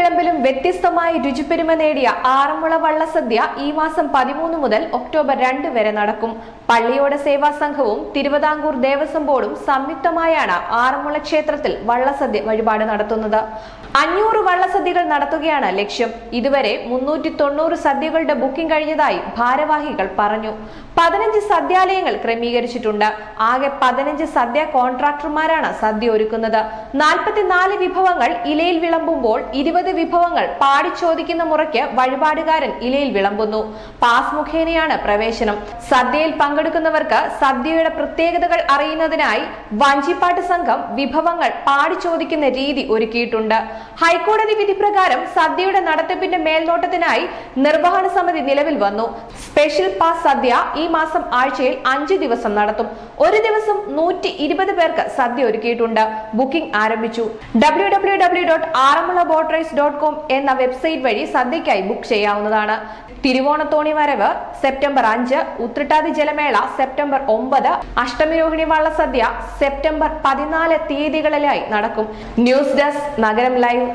വർഷമായി രുചിപ്പെരുമ നേടിയ ആറന്മുള വള്ളസദ്യ ഈ മാസം പതിമൂന്ന് മുതൽ ഒക്ടോബർ രണ്ട് വരെ നടക്കും. പള്ളിയോട സേവാ സംഘവും തിരുവിതാംകൂർ ദേവസ്വം ബോർഡും സംയുക്തമായാണ് ആറന്മുള ക്ഷേത്രത്തിൽ വള്ളസദ്യ വഴിപാട് നടത്തുന്നത്. അഞ്ഞൂറ് വള്ളസദ്യകൾ നടത്തുകയാണ് ലക്ഷ്യം. ഇതുവരെ മുന്നൂറ്റി തൊണ്ണൂറ് സദ്യകളുടെ ബുക്കിംഗ് കഴിഞ്ഞതായി ഭാരവാഹികൾ പറഞ്ഞു. പതിനഞ്ച് സദ്യാലയങ്ങൾ ക്രമീകരിച്ചിട്ടുണ്ട്. ആകെ പതിനഞ്ച് സദ്യ കോൺട്രാക്ടർമാരാണ് സദ്യ ഒരുക്കുന്നത്. നാൽപ്പത്തിനാല് വിഭവങ്ങൾ ഇലയിൽ വിളമ്പുമ്പോൾ ഇരുപത് വിഭവങ്ങൾ പാടിച്ചോദിക്കുന്ന മുറയ്ക്ക് വഴിപാടുകാരൻ ഇലയിൽ വിളമ്പുന്നു. പാസ് മുഖേനയാണ് പ്രവേശനം. സദ്യയിൽ പങ്കെടുക്കുന്നവർക്ക് സദ്യയുടെ പ്രത്യേകതകൾ അറിയുന്നതിനായി വഞ്ചിപ്പാട്ട് സംഘം വിഭവങ്ങൾ പാടിച്ചോദിക്കുന്ന രീതി ഒരുക്കിയിട്ടുണ്ട്. ഹൈക്കോടതി വിധി പ്രകാരം സദ്യയുടെ നടത്തിപ്പിന്റെ മേൽനോട്ടത്തിനായി നിർവഹണ സമിതി നിലവിൽ വന്നു. സ്പെഷ്യൽ പാസ് സദ്യ ഈ മാസം ആഴ്ചയിൽ അഞ്ച് ദിവസം നടത്തും. ഒരു ദിവസം നൂറ്റി ഇരുപത് പേർക്ക് സദ്യ ഒരുക്കിയിട്ടുണ്ട്. ബുക്കിംഗ് ആരംഭിച്ചു. W W W dot Aranmula boat race dot com എന്ന വെബ്സൈറ്റ് വഴി സദ്യയ്ക്കായി ബുക്ക് ചെയ്യാവുന്നതാണ്. തിരുവോണത്തോണി വരവ് സെപ്റ്റംബർ അഞ്ച് ഉത്രട്ടാതി ജലമേള സെപ്റ്റംബർ ഒമ്പത് അഷ്ടമിരോഹിണി വള്ളസദ്യ സെപ്റ്റംബർ പതിനാല് തീയതികളിലായി നടക്കും. ന്യൂസ് ഡെസ്ക് നഗരം ലൈവ്.